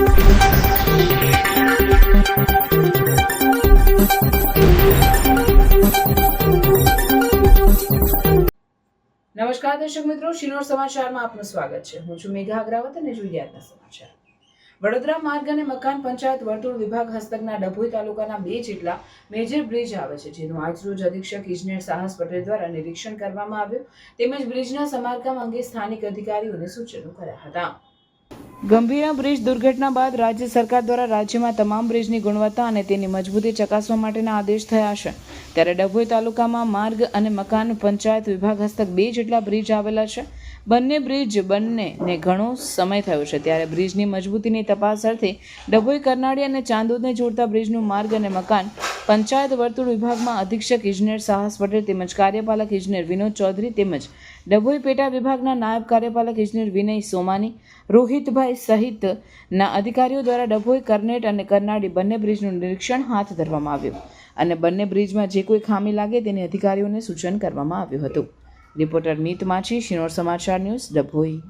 નમસ્કાર દર્શક મિત્રો, શિનોર સમાચારમાં આપનું સ્વાગત છે. હું છું મેઘા અગ્રાવત અને જોઈએ સમાચાર. વડોદરા માર્ગ અને મકાન પંચાયત વર્તુળ વિભાગ હસ્તકના ડભોઈ તાલુકાના બે જેટલા મેજર બ્રિજ આવે છે, જેનું આજરોજ અધિક્ષક ઇજનેર સાહસ પટેલ દ્વારા નિરીક્ષણ કરવામાં આવ્યું. તેમજ બ્રિજના સમારકામ અંગે સ્થાનિક અધિકારીઓને સૂચનો કર્યા હતા. ગંભીરા બ્રિજ દુર્ઘટના બાદ રાજ્ય સરકાર દ્વારા રાજ્યમાં તમામ બ્રિજની ગુણવત્તા અને તેની મજબૂતી ચકાસવા માટેના આદેશ થયા છે. ત્યારે ડભોઈ તાલુકામાં માર્ગ અને મકાન પંચાયત વિભાગ હસ્તક બે જેટલા બ્રિજ આવેલા છે. બંને બ્રિજ બંનેને ઘણો સમય થયો છે. ત્યારે બ્રિજની મજબૂતીની તપાસ અર્થે ડભોઈ કરનાળી અને ચાંદોદને જોડતા બ્રિજનું માર્ગ અને મકાન પંચાયત વર્તુળ વિભાગમાં અધિક્ષક ઇજનેર સાહસ પટેલ તેમજ કાર્યપાલક ઇજનેર વિનોદ ચૌધરી તેમજ ડભોઈ પેટા વિભાગના નાયબ કાર્યપાલક ઇજનેર વિનય સોમાની, રોહિતભાઈ સહિતના અધિકારીઓ દ્વારા ડભોઈ, કરનેટ અને કરનાળી બંને બ્રિજનું નિરીક્ષણ હાથ ધરવામાં આવ્યું અને બંને બ્રિજમાં જે કોઈ ખામી લાગે તેની અધિકારીઓને સૂચન કરવામાં આવ્યું હતું. રિપોર્ટર મીત માછી, શિનોર સમાચાર ન્યૂઝ ડભોઈ.